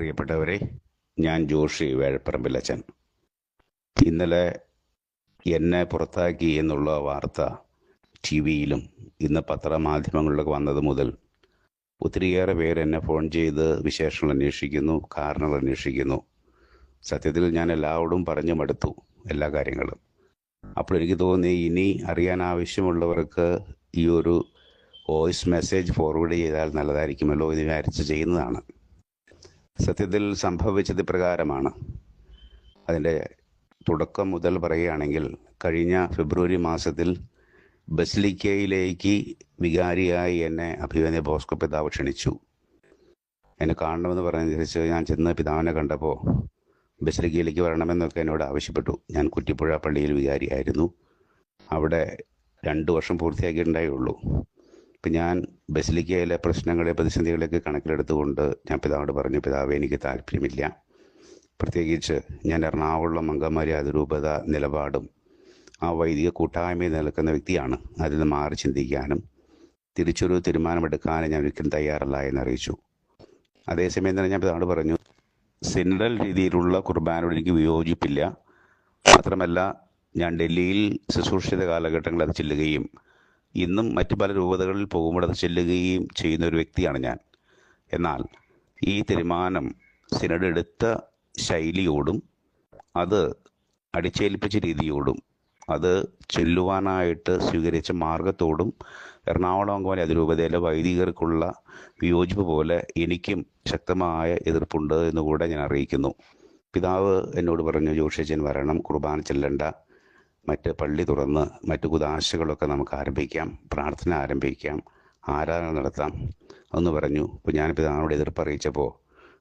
പ്രിയപ്പെട്ടവരെ ഞാൻ ജോഷി വേഴപ്പറമ്പിലച്ചൻ ഇന്നലെ എന്നെ പുറത്താക്കി എന്നുള്ള വാർത്ത ടി വിയിലും ഇന്ന് പത്രമാധ്യമങ്ങളിലൊക്കെ വന്നത് മുതൽ ഒത്തിരിയേറെ പേര് എന്നെ ഫോൺ ചെയ്ത് വിശേഷങ്ങൾ അന്വേഷിക്കുന്നു കാരണങ്ങൾ അന്വേഷിക്കുന്നു. സത്യത്തിൽ ഞാൻ എല്ലാവരോടും പറഞ്ഞു മടുത്തു എല്ലാ കാര്യങ്ങളും. അപ്പോൾ എനിക്ക് തോന്നി ഇനി അറിയാൻ ആവശ്യമുള്ളവർക്ക് ഈ ഒരു വോയിസ് മെസ്സേജ് ഫോർവേഡ് ചെയ്താൽ നല്ലതായിരിക്കുമല്ലോ എന്ന് വിചാരിച്ച് ചെയ്യുന്നതാണ്. സത്യത്തിൽ സംഭവിച്ചത് പ്രകാരമാണ് അതിന്റെ തുടക്കം മുതൽ പറയുകയാണെങ്കിൽ കഴിഞ്ഞ ഫെബ്രുവരി മാസത്തിൽ ബസ്ലിക്കയിലേക്ക് വികാരിയായി എന്നെ അഭിമന്യ ബോസ്കോ പിതാവ് ക്ഷണിച്ചു. എന്നെ കാണണമെന്ന് പറഞ്ഞനുസരിച്ച് ഞാൻ ചെന്ന് പിതാവിനെ കണ്ടപ്പോൾ ബസ്ലിക്കയിലേക്ക് വരണമെന്നൊക്കെ എന്നോട് ആവശ്യപ്പെട്ടു. ഞാൻ കുറ്റിപ്പുഴ പള്ളിയിൽ വികാരിയായിരുന്നു. അവിടെ രണ്ട് വർഷം പൂർത്തിയാക്കിയിട്ടുണ്ടായുള്ളൂ. ഇപ്പം ഞാൻ ബസിലിക്കയിലെ പ്രശ്നങ്ങളെ പ്രതിസന്ധികളെയൊക്കെ കണക്കിലെടുത്തുകൊണ്ട് ഞാൻ പിതാവോട് പറഞ്ഞു പിതാവ് എനിക്ക് താല്പര്യമില്ല. പ്രത്യേകിച്ച് ഞാൻ എറണാകുളം അങ്കമാരി അതിരൂപത നിലപാടും ആ വൈദിക കൂട്ടായ്മയിൽ നിൽക്കുന്ന വ്യക്തിയാണ്. അതിൽ നിന്ന് മാറി ചിന്തിക്കാനും തിരിച്ചൊരു തീരുമാനമെടുക്കാനും ഞാൻ ഒരിക്കലും തയ്യാറല്ല എന്ന് അറിയിച്ചു. അതേസമയം തന്നെ ഞാൻ പിതാവോട് പറഞ്ഞു സിനറൽ രീതിയിലുള്ള കുർബാനോട് എനിക്ക് വിയോജിപ്പില്ല. മാത്രമല്ല ഞാൻ ഡൽഹിയിൽ ശുശ്രൂഷിത കാലഘട്ടങ്ങളിൽ അത് ചെല്ലുകയും ഇന്നും മറ്റ് പല രൂപതകളിൽ പോകുമ്പോൾ അത് ചെല്ലുകയും ചെയ്യുന്ന ഒരു വ്യക്തിയാണ് ഞാൻ. എന്നാൽ ഈ തീരുമാനം സിനഡ് എടുത്ത ശൈലിയോടും അത് അടിച്ചേൽപ്പിച്ച രീതിയോടും അത് ചെല്ലുവാനായിട്ട് സ്വീകരിച്ച മാർഗത്തോടും എറണാകുളം അങ്കമാലി അതിരൂപതയിലെ വൈദികർക്കുള്ള വിയോജിപ്പ് പോലെ എനിക്കും ശക്തമായ എതിർപ്പുണ്ട് എന്നുകൂടെ ഞാൻ അറിയിക്കുന്നു. പിതാവ് എന്നോട് പറഞ്ഞു ജോഷിച്ചൻ വരണം കുർബാന ചെല്ലണ്ട. മറ്റ് പള്ളി തുറന്ന് മറ്റ് കുതാശകളൊക്കെ നമുക്ക് ആരംഭിക്കാം പ്രാർത്ഥന ആരംഭിക്കാം ആരാധന നടത്താം എന്ന് പറഞ്ഞു. അപ്പോൾ ഞാൻ പിതാവിനോട് എതിർപ്പ് അറിയിച്ചപ്പോൾ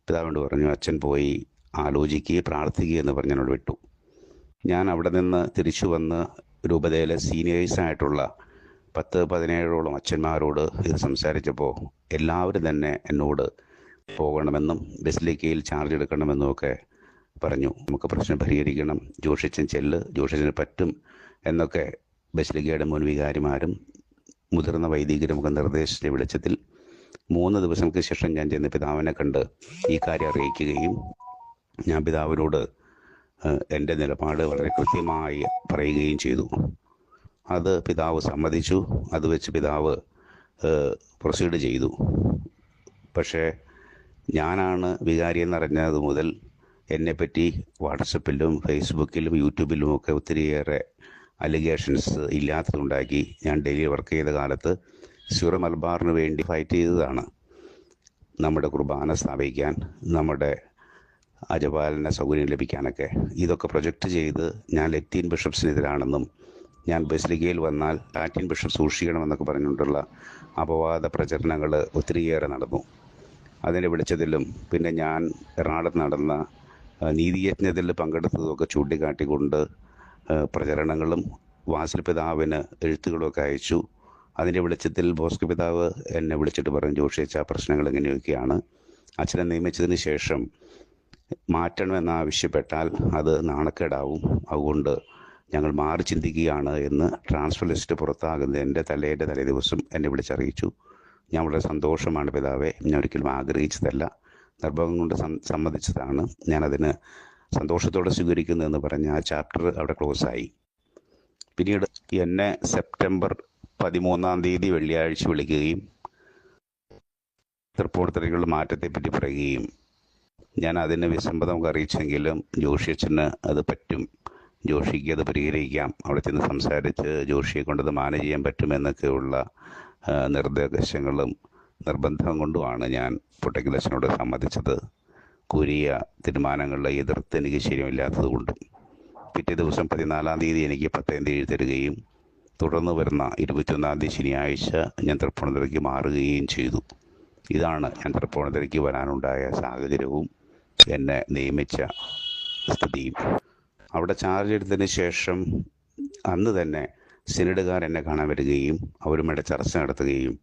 പിതാവിനോട് പറഞ്ഞു അച്ഛൻ പോയി ആലോചിക്കുകയും പ്രാർത്ഥിക്കുക എന്ന് പറഞ്ഞ് എന്നോട് വിട്ടു. ഞാൻ അവിടെ നിന്ന് തിരിച്ചു വന്ന് രൂപതയിലെ സീനിയേഴ്സായിട്ടുള്ള പത്ത് പതിനേഴോളം അച്ഛന്മാരോട് ഇത് സംസാരിച്ചപ്പോൾ എല്ലാവരും തന്നെ എന്നോട് പോകണമെന്നും ബസിലേക്കയിൽ ചാർജ് എടുക്കണമെന്നും ഒക്കെ പറഞ്ഞു നമുക്ക് പ്രശ്നം പരിഹരിക്കണം. ജോഷിച്ചൻ ചെല്ല് ജോഷിച്ചന് പറ്റും എന്നൊക്കെ ബസിലിക്കയുടെ മുൻ വികാരിമാരും മുതിർന്ന വൈദികരുമൊക്കെ നിർദ്ദേശിച്ച വെളിച്ചത്തിൽ മൂന്ന് ദിവസങ്ങൾക്ക് ശേഷം ഞാൻ ചെന്ന് പിതാവിനെ കണ്ട് ഈ കാര്യം അറിയിക്കുകയും ഞാൻ പിതാവിനോട് എന്റെ നിലപാട് വളരെ കൃത്യമായി പറയുകയും ചെയ്തു. അത് പിതാവ് സമ്മതിച്ചു. അത് വെച്ച് പിതാവ് പ്രൊസീഡ് ചെയ്തു. പക്ഷേ ഞാനാണ് വികാരി എന്നറിഞ്ഞത് മുതൽ എന്നെപ്പറ്റി വാട്സപ്പിലും ഫേസ്ബുക്കിലും യൂട്യൂബിലും ഒക്കെ ഒത്തിരിയേറെ അലിഗേഷൻസ് ഇല്ലാത്തതുണ്ടാക്കി ഞാൻ ഡെയിലി വർക്ക് ചെയ്ത കാലത്ത് സിറോ മലബാറിന് വേണ്ടി ഫൈറ്റ് ചെയ്തതാണ്. നമ്മുടെ കുർബാന സ്ഥാപിക്കാൻ നമ്മുടെ അജപാലന സൗകര്യം ലഭിക്കാനൊക്കെ ഇതൊക്കെ പ്രൊജക്റ്റ് ചെയ്ത് ഞാൻ ലത്തീൻ ബിഷപ്സിനെതിരാണെന്നും ഞാൻ ബസിലിക്കയിൽ വന്നാൽ ലാറ്റിൻ ബിഷപ്പ് സൂക്ഷിക്കണമെന്നൊക്കെ പറഞ്ഞുകൊണ്ടുള്ള അപവാദ പ്രചരണങ്ങൾ ഒത്തിരിയേറെ നടന്നു. അതിനെ വിളിച്ചതിലും പിന്നെ ഞാൻ എറണാകുളത്ത് നടന്ന നീതിയജ്ഞത്തിൽ പങ്കെടുത്തതൊക്കെ ചൂണ്ടിക്കാട്ടിക്കൊണ്ട് പ്രചരണങ്ങളും വാസൽ പിതാവിന് എഴുത്തുകളൊക്കെ അയച്ചു. അതിന്റെ വെളിച്ചത്തിൽ ബോസ്കോ പിതാവ് എന്നെ വിളിച്ചിട്ട് പറഞ്ഞു ജോഷിച്ച പ്രശ്നങ്ങൾ ഇങ്ങനെയൊക്കെയാണ്. അച്ഛനെ നിയമിച്ചതിന് ശേഷം മാറ്റണമെന്ന് ആവശ്യപ്പെട്ടാൽ അത് നാണക്കേടാവും. അതുകൊണ്ട് ഞങ്ങൾ മാറി ചിന്തിക്കുകയാണ് എന്ന് ട്രാൻസ്ഫർ ലിസ്റ്റ് പുറത്താകുന്നതിന്റെ തലേന്റെ തലേ ദിവസം എന്നെ വിളിച്ചറിയിച്ചു. ഞാൻ വളരെ സന്തോഷമാണ് പിതാവെ. ഞാൻ ഒരിക്കലും ആഗ്രഹിച്ചതല്ല. നിർഭവം കൊണ്ട് സമ്മതിച്ചതാണ്. ഞാനതിന് സന്തോഷത്തോടെ സ്വീകരിക്കുന്നതെന്ന് പറഞ്ഞ് ആ ചാപ്റ്റർ അവിടെ ക്ലോസായി. പിന്നീട് എന്നെ സെപ്റ്റംബർ പതിമൂന്നാം തീയതി വെള്ളിയാഴ്ച വിളിക്കുകയും തൃപ്പൂണിത്തറകളുടെ മാറ്റത്തെപ്പറ്റി പറയുകയും ഞാൻ അതിന് വിസമ്മതം അറിയിച്ചെങ്കിലും ജോഷി അച്ഛന് അത് പറ്റും. ജോഷിക്ക് അത് പരിഹരിക്കാം. അവിടെ ചെന്ന് സംസാരിച്ച് ജോഷിയെ കൊണ്ടത് മാനേജ് ചെയ്യാൻ പറ്റുമെന്നൊക്കെയുള്ള നിർദ്ദേശങ്ങളും നിർബന്ധം കൊണ്ടുമാണ് ഞാൻ പൊട്ടക്കിലച്ഛനോട് സമ്മതിച്ചത് കുരിയ തീരുമാനങ്ങളെ എതിർത്ത് എനിക്ക് ശരിയമില്ലാത്തതുകൊണ്ട് പിറ്റേ ദിവസം പതിനാലാം തീയതി എനിക്ക് പത്തേം തീയതി തരികയും തുടർന്ന് വരുന്ന ഇരുപത്തിയൊന്നാം തീയതി ശനിയാഴ്ച ഞാൻ തൃപ്പൂണിത്തുറയ്ക്ക് മാറുകയും ചെയ്തു. ഇതാണ് ഞാൻ തൃപ്പൂണിത്തുറയ്ക്ക് വരാനുണ്ടായ സാഹചര്യവും എന്നെ നിയമിച്ച സ്ഥിതിയും. അവിടെ ചാർജ് എടുത്തതിന് ശേഷം അന്ന് തന്നെ സിനഡുകാർ എന്നെ കാണാൻ വരികയും അവരുമായിട്ട് ചർച്ച നടത്തുകയും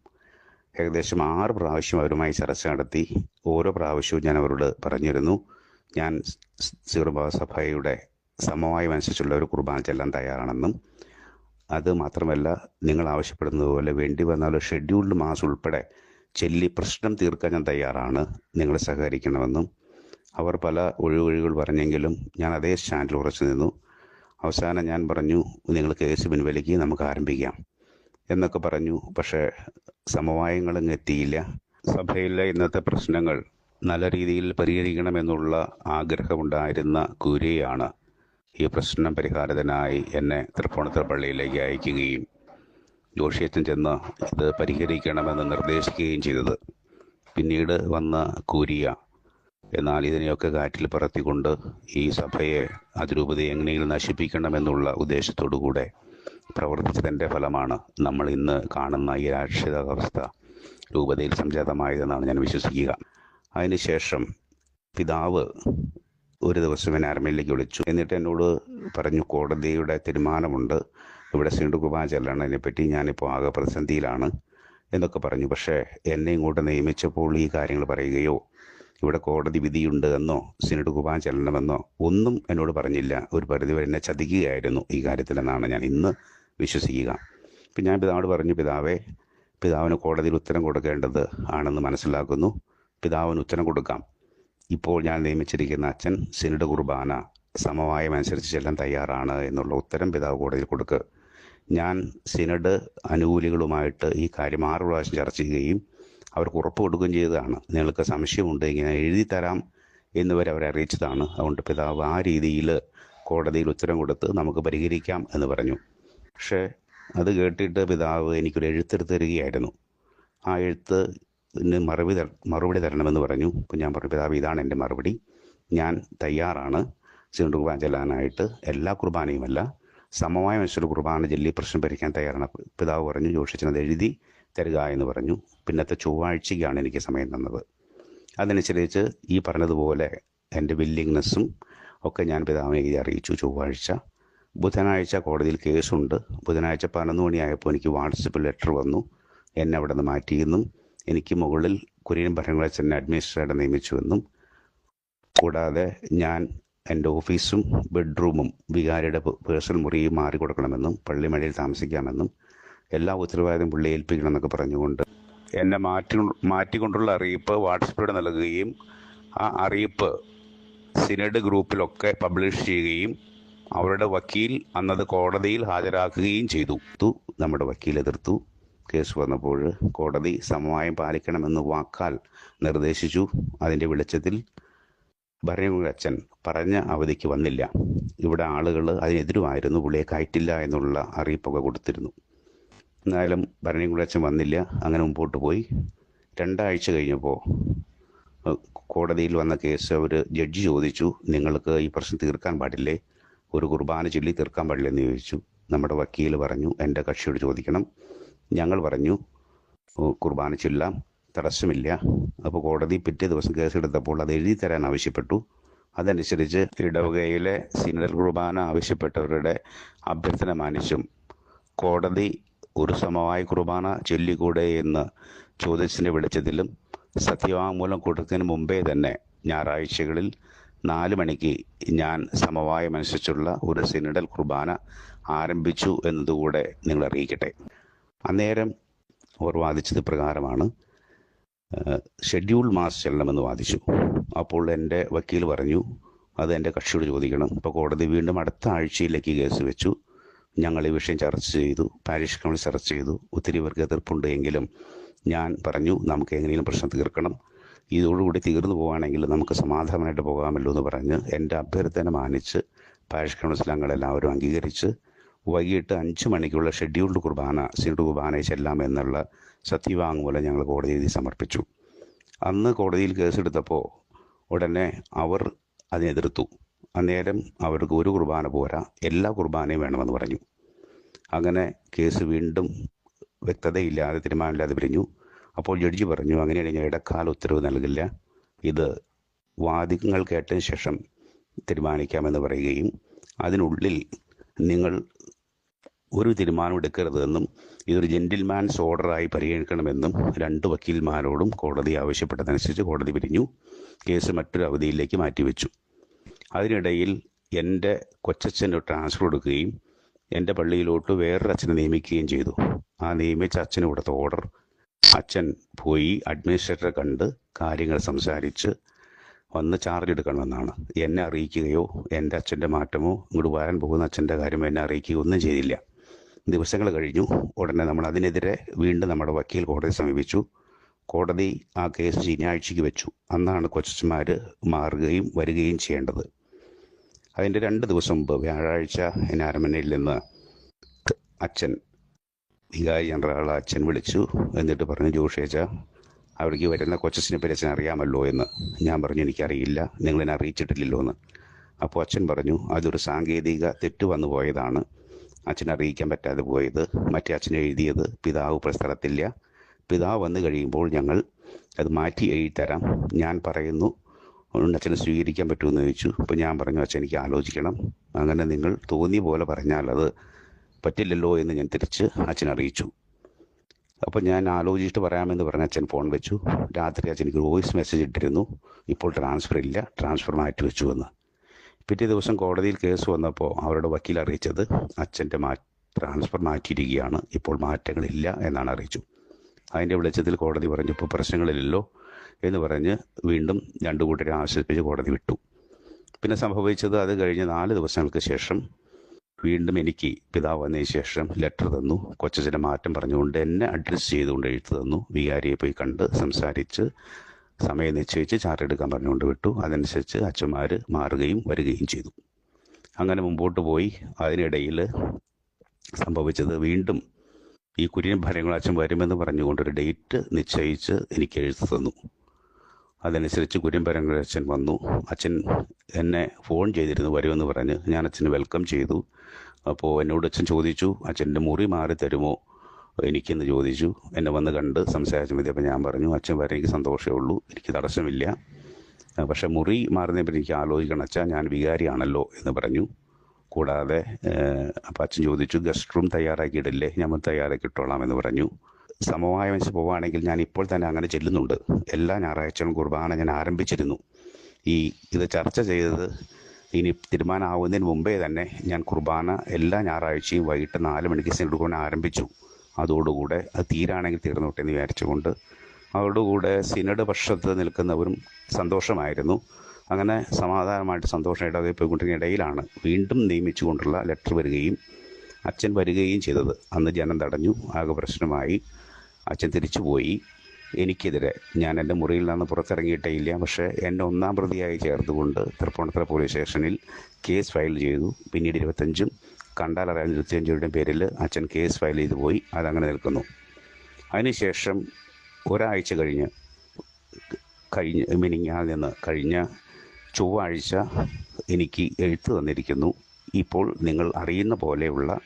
ഏകദേശം ആറ് പ്രാവശ്യം അവരുമായി ചർച്ച നടത്തി ഓരോ പ്രാവശ്യവും ഞാൻ അവരോട് പറഞ്ഞിരുന്നു. ഞാൻ സഭയുടെ സമവായം അനുസരിച്ചുള്ള ഒരു കുർബാന ചെല്ലാൻ തയ്യാറാണെന്നും അത് മാത്രമല്ല നിങ്ങൾ ആവശ്യപ്പെടുന്നത് പോലെ വേണ്ടി വന്നാൽ ഷെഡ്യൂൾഡ് മാസം ഉൾപ്പെടെ ചെല്ലി പ്രശ്നം തീർക്കാൻ ഞാൻ തയ്യാറാണ് നിങ്ങൾ സഹകരിക്കണമെന്നും. അവർ പല ഒഴിവഴികൾ പറഞ്ഞെങ്കിലും ഞാൻ അതേ സ്റ്റാൻഡിൽ ഉറച്ചു നിന്നു. അവസാനം ഞാൻ പറഞ്ഞു നിങ്ങൾ കേസ് പിൻവലിക്കുക നമുക്ക് ആരംഭിക്കാം. എന്നൊക്കെ പറഞ്ഞു. പക്ഷേ സമവായങ്ങളങ്ങ് എത്തിയില്ല സഭയിലെ ഇന്നത്തെ പ്രശ്നങ്ങൾ നല്ല രീതിയിൽ പരിഹരിക്കണമെന്നുള്ള ആഗ്രഹമുണ്ടായിരുന്ന കുര്യയാണ് ഈ പ്രശ്നം പരിഹാരത്തിനായി എന്നെ തൃപ്പൂണിത്തുറ പള്ളിയിലേക്ക് അയക്കുകയും ജോഷിയച്ചൻ ചെന്ന് ഇത് പരിഹരിക്കണമെന്ന് നിർദ്ദേശിക്കുകയും ചെയ്തത്. പിന്നീട് വന്ന കൂരിയ എന്നാൽ ഇതിനെയൊക്കെ കാറ്റിൽ പറത്തിക്കൊണ്ട് ഈ സഭയെ അതിരൂപതയെ എങ്ങനെയെങ്കിലും നശിപ്പിക്കണമെന്നുള്ള ഉദ്ദേശത്തോടു കൂടെ പ്രവർത്തിച്ചതിന്റെ ഫലമാണ് നമ്മൾ ഇന്ന് കാണുന്ന ഈ രാഷ്ട്രീയ അവസ്ഥ രൂപതയിൽ സംജാതമായതെന്നാണ് ഞാൻ വിശ്വസിക്കുക. അതിനുശേഷം പിതാവ് ഒരു ദിവസം എന്നെ അരമയിലേക്ക് വിളിച്ചു. എന്നിട്ട് എന്നോട് പറഞ്ഞു കോടതിയുടെ തീരുമാനമുണ്ട്. ഇവിടെ സിണ്ടു കുർബാന ചെല്ലണതിനെ പറ്റി ഞാനിപ്പോൾ ആകെ പ്രതിസന്ധിയിലാണ് എന്നൊക്കെ പറഞ്ഞു. പക്ഷേ എന്നെ ഇങ്ങോട്ട് നിയമിച്ചപ്പോൾ ഈ കാര്യങ്ങൾ പറയുകയോ ഇവിടെ കോടതി വിധിയുണ്ട് എന്നോ സിനഡ് കുപാൻ ചെല്ലണമെന്നോ ഒന്നും എന്നോട് പറഞ്ഞില്ല. ഒരു പരിധിവരെ എന്നെ ചതിക്കുകയായിരുന്നു ഈ കാര്യത്തിലെന്നാണ് ഞാൻ ഇന്ന് വിശ്വസിക്കുക. ഇപ്പം ഞാൻ പിതാവോട് പറഞ്ഞു പിതാവേ പിതാവിന് കോടതിയിൽ ഉത്തരം കൊടുക്കേണ്ടത് ആണെന്ന് മനസ്സിലാക്കുന്നു. പിതാവിന് ഉത്തരം കൊടുക്കാം. ഇപ്പോൾ ഞാൻ നിയമിച്ചിരിക്കുന്ന അച്ഛൻ സിനഡ് കുർബാന സമവായം അനുസരിച്ച് ചെല്ലാൻ തയ്യാറാണ് എന്നുള്ള ഉത്തരം പിതാവ് കോടതിയിൽ കൊടുക്കുക ഞാൻ സിനഡ് അനുകൂലികളുമായിട്ട് ഈ കാര്യം ആറ് പ്രാവശ്യം ചർച്ച ചെയ്യുകയും അവർക്ക് ഉറപ്പ് കൊടുക്കുകയും ചെയ്തതാണ്. നിങ്ങൾക്ക് സംശയമുണ്ട് ഇങ്ങനെ എഴുതി തരാം എന്നിവരെ അവരെ അറിയിച്ചതാണ്. അതുകൊണ്ട് പിതാവ് ആ രീതിയിൽ കോടതിയിൽ ഉത്തരം കൊടുത്ത് നമുക്ക് പരിഹരിക്കാം എന്ന് പറഞ്ഞു. പക്ഷേ അത് കേട്ടിട്ട് പിതാവ് എനിക്കൊരു എഴുത്തെടുത്ത് തരികയായിരുന്നു. ആ എഴുത്ത് മറുപടി മറുപടി തരണമെന്ന് പറഞ്ഞു. അപ്പം ഞാൻ പറഞ്ഞു പിതാവ് ഇതാണ് എന്റെ മറുപടി. ഞാൻ തയ്യാറാണ്. സിനഡ് കുർബാന ചെല്ലാനായിട്ട് എല്ലാ കുർബാനയുമല്ല സമമായ മനുഷ്യരുടെ കുർബാന ചൊല്ലി പ്രശ്നം പരിഹരിക്കാൻ തയ്യാറാണ്. പിതാവ് പറഞ്ഞു ജോഷിച്ചത് എഴുതി തരിക എന്ന് പറഞ്ഞു. പിന്നത്തെ ചൊവ്വാഴ്ചയ്ക്കാണ് എനിക്ക് സമയം തന്നത്. അതനുസരിച്ച് ഈ പറഞ്ഞതുപോലെ എന്റെ വില്ലിങ്നെസ്സും ഒക്കെ ഞാൻ പിതാവിനെ അറിയിച്ചു ചൊവ്വാഴ്ച. ബുധനാഴ്ച കോടതിയിൽ കേസുണ്ട്. ബുധനാഴ്ച പതിനൊന്ന് മണിയായപ്പോൾ എനിക്ക് വാട്സപ്പിൽ ലെറ്റർ വന്നു. എന്നെ അവിടെ നിന്ന് മാറ്റിയെന്നും എനിക്ക് മുകളിൽ കുര്യൻ ഭരണങ്ങളച്ചനെ അഡ്മിനിസ്ട്രേറ്റർ നിയമിച്ചുവെന്നും കൂടാതെ ഞാൻ എന്റെ ഓഫീസും ബെഡ്റൂമും വികാരിയുടെ പേഴ്സണൽ മുറിയും മാറി കൊടുക്കണമെന്നും പള്ളിമഴയിൽ താമസിക്കാമെന്നും എല്ലാ ഉത്തരവാദിത്തം പുള്ളി ഏൽപ്പിക്കണമെന്നൊക്കെ പറഞ്ഞുകൊണ്ട് എന്നെ മാറ്റി മാറ്റിക്കൊണ്ടുള്ള അറിയിപ്പ് വാട്സപ്പിലൂടെ നൽകുകയും ആ അറിയിപ്പ് സിനഡ് ഗ്രൂപ്പിലൊക്കെ പബ്ലിഷ് ചെയ്യുകയും അവരുടെ വക്കീൽ അന്നത് കോടതിയിൽ ഹാജരാക്കുകയും ചെയ്തു. നമ്മുടെ വക്കീൽ എതിർത്തു. കേസ് വന്നപ്പോൾ കോടതി സമവായം പാലിക്കണമെന്ന് വാക്കാൽ നിർദ്ദേശിച്ചു. അതിന്റെ വെളിച്ചത്തിൽ ഭരണകുലച്ചൻ പറഞ്ഞ അവധിക്ക് വന്നില്ല. ഇവിടെ ആളുകൾ അതിനെതിരുമായിരുന്നു. പുള്ളിയെ കയറ്റില്ല എന്നുള്ള അറിയിപ്പൊക്കെ കൊടുത്തിരുന്നു. എന്നാലും ഭരണകുലച്ചൻ വന്നില്ല. അങ്ങനെ മുമ്പോട്ട് പോയി. രണ്ടാഴ്ച കഴിഞ്ഞപ്പോൾ കോടതിയിൽ വന്ന കേസ് അവർ ജഡ്ജി ചോദിച്ചു. നിങ്ങൾക്ക് ഈ പ്രശ്നം തീർക്കാൻ പാടില്ലേ? ഒരു കുർബാന ചൊല്ലി തീർക്കാൻ പാടില്ല എന്ന് ചോദിച്ചു. നമ്മുടെ വക്കീൽ പറഞ്ഞു എന്റെ കക്ഷിയോട് ചോദിക്കണം. ഞങ്ങൾ പറഞ്ഞു കുർബാന ചൊല്ലാം തടസ്സമില്ല. അപ്പോൾ കോടതി പിറ്റേ ദിവസം കേസെടുത്തപ്പോൾ അത് എഴുതി തരാൻ ആവശ്യപ്പെട്ടു. അതനുസരിച്ച് ഇടവകയിലെ സീനിയർ കുർബാന ആവശ്യപ്പെട്ടവരുടെ അഭ്യർത്ഥന മാനിച്ചും കോടതി ഒരു സമവായ കുർബാന ചൊല്ലിക്കൂടെ എന്ന് ചോദിച്ചതിന്റെ വിളിച്ചതിലും സത്യവാങ്മൂലം കൊടുക്കുന്നതിന് മുമ്പേ തന്നെ ഞായറാഴ്ചകളിൽ നാല് മണിക്ക് ഞാൻ സമവായമനുസരിച്ചുള്ള ഒരു സിനിഡൽ കുർബാന ആരംഭിച്ചു എന്നതുകൂടെ നിങ്ങൾ അറിയിക്കട്ടെ. അന്നേരം അവർ വാദിച്ചത് പ്രകാരമാണ് ഷെഡ്യൂൾ മാസ് ചെല്ലണമെന്ന് വാദിച്ചു. അപ്പോൾ എന്റെ വക്കീൽ പറഞ്ഞു അത് എന്റെ കക്ഷിയോട് ചോദിക്കണം. ഇപ്പോൾ കോടതി വീണ്ടും അടുത്ത ആഴ്ചയിലേക്ക് കേസ് വെച്ചു. ഞങ്ങൾ ഈ വിഷയം ചർച്ച ചെയ്തു പാരീഷ് കൗൺസിൽ ചർച്ച ചെയ്തു. ഒത്തിരി പേർക്ക് എതിർപ്പുണ്ട് എങ്കിലും ഞാൻ പറഞ്ഞു നമുക്ക് എങ്ങനെയും പ്രശ്നം തീർക്കണം. ഇതോടുകൂടി തീർന്നു പോവുകയാണെങ്കിൽ നമുക്ക് സമാധാനമായിട്ട് പോകാമല്ലോ എന്ന് പറഞ്ഞ് എന്റെ അഭ്യർത്ഥന മാനിച്ച് പാരിഷ് കൗൺസിൽ അംഗങ്ങളെല്ലാവരും അംഗീകരിച്ച് വൈകിട്ട് അഞ്ച് മണിക്കുള്ള ഷെഡ്യൂൾഡ് കുർബാന സിനഡ് കുർബാനയെ ചെല്ലാം എന്നുള്ള സത്യവാങ്മൂലം ഞങ്ങൾ കോടതിയിൽ സമർപ്പിച്ചു. അന്ന് കോടതിയിൽ കേസെടുത്തപ്പോൾ ഉടനെ അവർ അതിനെതിർത്തു അന്നേരം അവർക്ക് ഒരു കുർബാന പോരാ എല്ലാ കുർബാനയും വേണമെന്ന് പറഞ്ഞു. അങ്ങനെ കേസ് വീണ്ടും വ്യക്തതയില്ലാതെ തീരുമാനമില്ലാതെ പിരിഞ്ഞു. അപ്പോൾ ജഡ്ജി പറഞ്ഞു അങ്ങനെയാണെങ്കിൽ ഇടക്കാല ഉത്തരവ് നൽകില്ല. ഇത് വാദികങ്ങൾ കേട്ടതിന് ശേഷം തീരുമാനിക്കാമെന്ന് പറയുകയും അതിനുള്ളിൽ നിങ്ങൾ ഒരു തീരുമാനം എടുക്കരുതെന്നും ഇതൊരു ജെന്റിൽമാൻസ് ഓർഡറായി പരിഗണിക്കണമെന്നും രണ്ട് വക്കീൽമാരോടും കോടതി ആവശ്യപ്പെട്ടതനുസരിച്ച് കോടതി പിരിഞ്ഞു കേസ് മറ്റൊരു അവധിയിലേക്ക് മാറ്റിവെച്ചു. അതിനിടയിൽ എന്റെ കൊച്ചച്ഛന് ട്രാൻസ്ഫർ കൊടുക്കുകയും എന്റെ പള്ളിയിലോട്ട് വേറൊരു അച്ഛനെ നിയമിക്കുകയും ചെയ്തു. ആ നിയമിച്ച അച്ഛന് കൊടുത്ത ഓർഡർ അച്ഛൻ പോയി അഡ്മിനിസ്ട്രേറ്ററെ കണ്ട് കാര്യങ്ങൾ സംസാരിച്ച് വന്ന് ചാർജ് എടുക്കണമെന്നാണ്. എന്നെ അറിയിക്കുകയോ എന്റെ അച്ഛന്റെ മാറ്റമോ ഇങ്ങോട്ട് വരാൻ പോകുന്ന അച്ഛന്റെ കാര്യമോ എന്നെ അറിയിക്കുകയോ ഒന്നും ചെയ്തില്ല. ദിവസങ്ങൾ കഴിഞ്ഞു. ഉടനെ നമ്മൾ അതിനെതിരെ വീണ്ടും നമ്മുടെ വക്കീൽ കോടതിയെ സമീപിച്ചു. കോടതി ആ കേസ് ശനിയാഴ്ചയ്ക്ക് വെച്ചു. അന്നാണ് കൊച്ചന്മാർ മാറുകയും വരികയും ചെയ്യേണ്ടത്. അതിന്റെ രണ്ട് ദിവസം മുമ്പ് വ്യാഴാഴ്ച എന്നെ അരമനയിൽ നിന്ന് അച്ഛൻ വികാരി എന്നൊരാളെ അച്ഛൻ വിളിച്ചു. എന്നിട്ട് പറഞ്ഞു ജോഷേച്ച അവിടേക്ക് വരുന്ന കൊച്ചസിനെ പറ്റി അച്ഛൻ അറിയാമല്ലോ എന്ന്. ഞാൻ പറഞ്ഞു എനിക്കറിയില്ല. നിങ്ങളെന്നെ അറിയിച്ചിട്ടില്ലല്ലോ എന്ന്. അപ്പോൾ അച്ഛൻ പറഞ്ഞു അതൊരു സാങ്കേതിക തെറ്റ് വന്നു പോയതാണ്. അച്ഛൻ അറിയിക്കാൻ പറ്റാതെ പോയത്. മറ്റേ അച്ഛൻ എഴുതിയത് പിതാവ് പ്രസ്ഥലത്തില്ല പിതാവ് വന്നു കഴിയുമ്പോൾ ഞങ്ങൾ അത് മാറ്റി എഴുതിത്തരാം. ഞാൻ പറയുന്നു അച്ഛനെ സ്വീകരിക്കാൻ പറ്റുമെന്ന് ചോദിച്ചു. അപ്പോൾ ഞാൻ പറഞ്ഞു അച്ഛൻ എനിക്ക് ആലോചിക്കണം. അങ്ങനെ നിങ്ങൾ തോന്നിയ പോലെ പറഞ്ഞാൽ അത് പറ്റില്ലല്ലോ എന്ന് ഞാൻ തിരിച്ച് അച്ഛൻ അറിയിച്ചു. അപ്പോൾ ഞാൻ ആലോചിച്ചിട്ട് പറയാമെന്ന് പറഞ്ഞ അച്ഛൻ ഫോൺ വെച്ചു. രാത്രി അച്ഛൻ എനിക്ക് വോയിസ് മെസ്സേജ് ഇട്ടിരുന്നു. ഇപ്പോൾ ട്രാൻസ്ഫർ ഇല്ല. ട്രാൻസ്ഫർ മാറ്റി വെച്ചു എന്ന്. പിറ്റേ ദിവസം കോടതിയിൽ കേസ് വന്നപ്പോൾ അവരുടെ വക്കീൽ അറിയിച്ചത് അച്ഛന്റെ മാ ട്രാൻസ്ഫർ മാറ്റിയിരിക്കുകയാണ്. ഇപ്പോൾ മാറ്റങ്ങളില്ല എന്നാണ് അറിയിച്ചു. അതിന്റെ വെളിച്ചത്തിൽ കോടതി പറഞ്ഞു ഇപ്പോൾ പ്രശ്നങ്ങളില്ലല്ലോ എന്ന് പറഞ്ഞ് വീണ്ടും രണ്ടു കൂട്ടരെ ആശ്വസിപ്പിച്ച് കോടതി വിട്ടു. പിന്നെ സംഭവിച്ചത് അത് കഴിഞ്ഞ് നാല് ദിവസങ്ങൾക്ക് ശേഷം വീണ്ടും എനിക്ക് പിതാവ് ശേഷം ലെറ്റർ തന്നു. കൊച്ചച്ഛനെ മാറ്റം പറഞ്ഞുകൊണ്ട് എന്നെ അഡ്രസ്സ് ചെയ്തുകൊണ്ട് എഴുത്തു തന്നു. വികാരിയെ പോയി കണ്ട് സംസാരിച്ച് സമയം നിശ്ചയിച്ച് ചാർട്ട് എടുക്കാൻ പറഞ്ഞുകൊണ്ട് വിട്ടു. അതനുസരിച്ച് അച്ഛന്മാർ മാറുകയും വരികയും ചെയ്തു. അങ്ങനെ മുമ്പോട്ട് പോയി. അതിനിടയിൽ സംഭവിച്ചത് വീണ്ടും ഈ കുര്യൻ ഭരങ്ങൾ അച്ഛൻ വരുമെന്ന് പറഞ്ഞുകൊണ്ടൊരു ഡേറ്റ് നിശ്ചയിച്ച് എനിക്ക് എഴുത്തു തന്നു. അതനുസരിച്ച് അച്ഛൻ വന്നു. അച്ഛൻ എന്നെ ഫോൺ ചെയ്തിരുന്നു വരുമെന്ന് പറഞ്ഞ്. ഞാൻ അച്ഛന് വെൽക്കം ചെയ്തു. അപ്പോൾ എന്നോട് അച്ഛൻ ചോദിച്ചു അച്ഛന്റെ മുറി മാറി തരുമോ? എനിക്കെന്ന് ചോദിച്ചു. എന്നെ വന്ന് കണ്ട് സംസാരിച്ച മതി അപ്പോൾ ഞാൻ പറഞ്ഞു അച്ഛൻ വരെ എനിക്ക് സന്തോഷമേ ഉള്ളൂ എനിക്ക് തടസ്സമില്ല. പക്ഷേ മുറി മാറുന്നതിനെ എനിക്ക് ആലോചിക്കണം. അച്ഛാ ഞാൻ വികാരിയാണല്ലോ എന്ന് പറഞ്ഞു. കൂടാതെ അപ്പം അച്ഛൻ ചോദിച്ചു ഗസ്റ്റ് റൂം തയ്യാറാക്കിയിട്ടില്ലേ? നമ്മൾ തയ്യാറാക്കിയിട്ടോളാം എന്ന് പറഞ്ഞു. സമവായം വെച്ച് പോവുകയാണെങ്കിൽ ഞാൻ ഇപ്പോൾ തന്നെ അങ്ങനെ ചെല്ലുന്നുണ്ട്. എല്ലാ ഞായറാഴ്ചകളും കുർബാന ഞാൻ ആരംഭിച്ചിരുന്നു. ഈ ഇത് ചർച്ച ചെയ്തത് ഇനി തീരുമാനമാവുന്നതിന് മുമ്പേ തന്നെ ഞാൻ കുർബാന എല്ലാ ഞായറാഴ്ചയും വൈകിട്ട് നാല് മണിക്ക് സിനഡ് ആരംഭിച്ചു. അതോടുകൂടെ അത് തീരാണെങ്കിൽ തീർന്നോട്ടെ എന്ന് വിചാരിച്ചുകൊണ്ട് അതോടുകൂടെ സിനഡ് പക്ഷത്ത് നിൽക്കുന്നവരും സന്തോഷമായിരുന്നു. അങ്ങനെ സമാധാനമായിട്ട് സന്തോഷമായിട്ട് അതേ പോയിക്കൊണ്ടിരിക്കുന്ന ഇടയിലാണ് വീണ്ടും നിയമിച്ചുകൊണ്ടുള്ള ലെറ്റർ വരികയും അച്ഛൻ വരികയും ചെയ്തത്. അന്ന് ജനം തടഞ്ഞു. ആകെ പ്രശ്നമായി. അച്ഛൻ തിരിച്ചുപോയി. എനിക്കെതിരെ. ഞാൻ എന്റെ മുറിയിൽ നിന്ന് പുറത്തിറങ്ങിയിട്ടേ ഇല്ല. പക്ഷേ എന്നെ ഒന്നാം പ്രതിയായി ചേർത്തുകൊണ്ട് തൃപ്പൂണിത്തുറ പോലീസ് സ്റ്റേഷനിൽ കേസ് ഫയൽ ചെയ്തു. പിന്നീട് ഇരുപത്തഞ്ചും കണ്ടാലറിയാൻ ഇരുപത്തിയഞ്ചുകളുടെയും പേരിൽ അച്ഛൻ കേസ് ഫയൽ ചെയ്തു പോയി. അതങ്ങനെ നിൽക്കുന്നു. അതിനുശേഷം ഒരാഴ്ച കഴിഞ്ഞ് കഴിഞ്ഞ് മിനിങ്ങാൽ നിന്ന് കഴിഞ്ഞ ചൊവ്വാഴ്ച എനിക്ക് എഴുത്ത് തന്നിരിക്കുന്നു. ഇപ്പോൾ നിങ്ങൾ അറിയുന്ന പോലെയുള്ള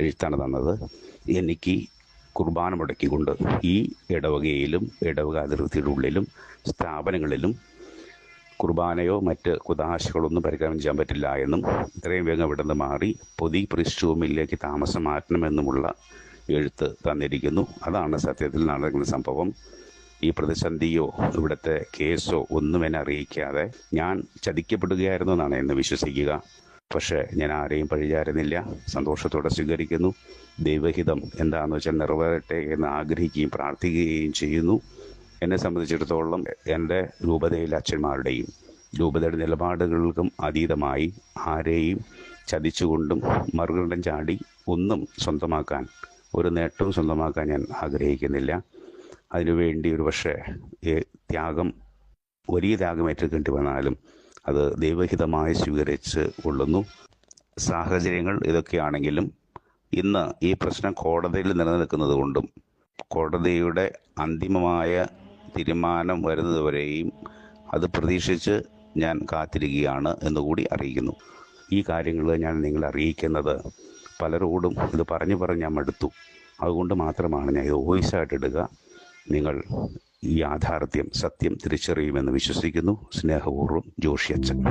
എഴുത്താണ് തന്നത്. എനിക്ക് കുർബാന മുടക്കിക്കൊണ്ട് ഈ ഇടവകയിലും ഇടവക അതിർത്തിയുടെ ഉള്ളിലും സ്ഥാപനങ്ങളിലും കുർബാനയോ മറ്റ് കുതാശകളൊന്നും പരിക്രമം ചെയ്യാൻ പറ്റില്ല എന്നും ഇത്രയും വേഗം ഇവിടെ നിന്ന് മാറി പൊതി പ്രിസ്റ്റ് താമസം മാറ്റണമെന്നുമുള്ള എഴുത്ത് തന്നിരിക്കുന്നു. അതാണ് സത്യത്തിൽ നടക്കുന്ന സംഭവം. ഈ പ്രതിസന്ധിയോ ഇവിടുത്തെ കേസോ ഒന്നും എന്നെ അറിയിക്കാതെ ഞാൻ ചതിക്കപ്പെടുകയായിരുന്നു എന്നാണ് എന്നെ വിശ്വസിക്കുക. പക്ഷേ ഞാൻ ആരെയും പഴിചാരുന്നില്ല. സന്തോഷത്തോടെ സ്വീകരിക്കുന്നു. ദൈവഹിതം എന്താണെന്ന് വെച്ചാൽ നിറവേറട്ടെ എന്ന് ആഗ്രഹിക്കുകയും പ്രാർത്ഥിക്കുകയും ചെയ്യുന്നു. എന്നെ സംബന്ധിച്ചിടത്തോളം എന്റെ രൂപതയിലെ അച്ഛന്മാരുടെയും രൂപതയുടെ നിലപാടുകൾക്കും അതീതമായി ആരെയും ചതിച്ചുകൊണ്ടും മറുകണ്ടം ചാടി ഒന്നും സ്വന്തമാക്കാൻ ഒരു നേട്ടവും സ്വന്തമാക്കാൻ ഞാൻ ആഗ്രഹിക്കുന്നില്ല. അതിനുവേണ്ടി ഒരു പക്ഷേ ത്യാഗം വലിയ ത്യാഗം ഏറ്റെടുക്കേണ്ടി വന്നാലും അത് ദൈവഹിതമായി സ്വീകരിച്ച് കൊള്ളുന്നു. സാഹചര്യങ്ങൾ ഇതൊക്കെയാണെങ്കിലും ഇന്ന് ഈ പ്രശ്നം കോടതിയിൽ നിലനിൽക്കുന്നത് കൊണ്ടും കോടതിയുടെ അന്തിമമായ തീരുമാനം വരുന്നതുവരെയും അത് പ്രതീക്ഷിച്ച് ഞാൻ കാത്തിരിക്കുകയാണ് എന്നുകൂടി അറിയിക്കുന്നു. ഈ കാര്യങ്ങൾ ഞാൻ നിങ്ങളെ അറിയിക്കുന്നത് പലരോടും ഇത് പറഞ്ഞു പറഞ്ഞ് ഞാൻ മടുത്തു. അതുകൊണ്ട് മാത്രമാണ് ഞാൻ ഇത് വോയിസായിട്ട് ഇടുക. നിങ്ങൾ ഈ യാഥാർത്ഥ്യം സത്യം തിരിച്ചറിയുമെന്ന് വിശ്വസിക്കുന്നു. സ്നേഹപൂർവം ജോഷിയച്ചൻ